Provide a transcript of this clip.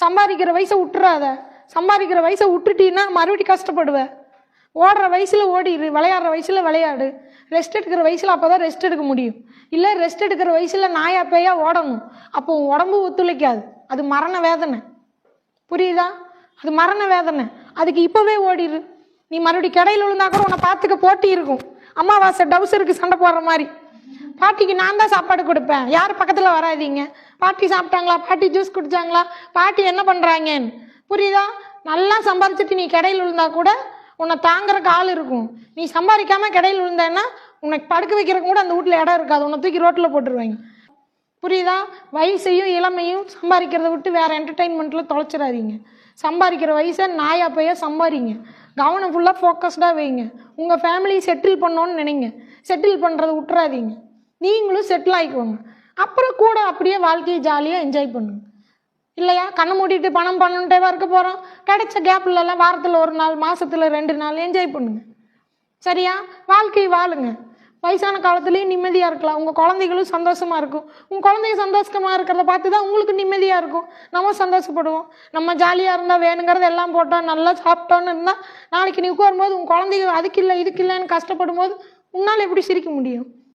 சம்பாதிக்கிற வயசை விட்டுறாத. சம்பாதிக்கிற வயசை விட்டுட்டீன்னா மறுபடியும் கஷ்டப்படுவ. ஓடுற வயசில் ஓடிடு விளையாடுற வயசில் விளையாடு. ரெஸ்ட் எடுக்கிற வயசில் அப்போ தான் ரெஸ்ட் எடுக்க முடியும். இல்லை ரெஸ்ட் எடுக்கிற வயசில் நாயா பேயா ஓடணும். அப்போ உடம்பு ஒத்துழைக்காது. அது மரண வேதனை. புரியுதா? அது மரண வேதனை. அதுக்கு இப்போவே ஓடிடு நீ மறுபடியும் கடையில் விழுந்தா கூட உன்னை பார்த்துக்க போட்டி இருக்கும். அம்மாவாசை டவுசருக்கு சண்டை போடுற மாதிரி. பாட்டிக்கு நான் தான் சாப்பாடு கொடுப்பேன். யார் பக்கத்தில் வராதீங்க. பாட்டி சாப்பிட்டாங்களா? பாட்டி ஜூஸ் குடிச்சாங்களா? பாட்டி என்ன பண்ணுறாங்கன்னு புரியுதா? நல்லா சம்பாரிச்சிட்டு நீ கடையில் விழுந்தா கூட உன்னை தாங்குறக்கு ஆள் இருக்கும். நீ சம்பாதிக்காமல் கடையில் விழுந்தேன்னா உனக்கு படுக்க வைக்கிறக்கு கூட அந்த வீட்டில் இடம் இருக்காது. உன்னை தூக்கி ரோட்டில் போட்டுருவாங்க. புரியுதா? வயசையும் இளமையும் சம்பாதிக்கிறத விட்டு வேறு என்டர்டெயின்மெண்ட்டில் தொலைச்சிடாதீங்க. சம்பாதிக்கிற வயசை நாயா போயா சம்பாதிங்க. கவனம் ஃபுல்லாக ஃபோக்கஸ்டாக வைங்க. உங்கள் ஃபேமிலி செட்டில் பண்ணோன்னு நினைங்க. செட்டில் பண்ணுறதை விட்டுறாதீங்க. நீங்களும் செட்டில் ஆகிக்கோங்க அப்புறம் கூட அப்படியே வாழ்க்கையை ஜாலியாக என்ஜாய் பண்ணுங்க. இல்லையா? கண்ணை மூடிட்டு பணம் பண்ணணுட்டேவா இருக்க போகிறோம் கிடைச்ச கேப்லலாம் வாரத்தில் ஒரு நாள் மாதத்தில் ரெண்டு நாள் என்ஜாய் பண்ணுங்க. சரியா? வாழ்க்கை வாழுங்க. வயசான காலத்துலேயும் நிம்மதியாக இருக்கலாம். உங்கள் குழந்தைகளும் சந்தோஷமாக இருக்கும். உங்கள் குழந்தைங்க சந்தோஷமாக இருக்கிறத பார்த்து தான் உங்களுக்கு நிம்மதியாக இருக்கும். நம்ம சந்தோஷப்படுவோம். நம்ம ஜாலியாக இருந்தால் வேணுங்கிறது எல்லாம் போட்டோம் நல்லா சாப்பிட்டோன்னு இருந்தால் நாளைக்கு நீ உட்காரும்போது உங்கள் குழந்தைங்க அதுக்கு இல்லை இதுக்கு இல்லைன்னு கஷ்டப்படும் போது உன்னால் எப்படி சிரிக்க முடியும்?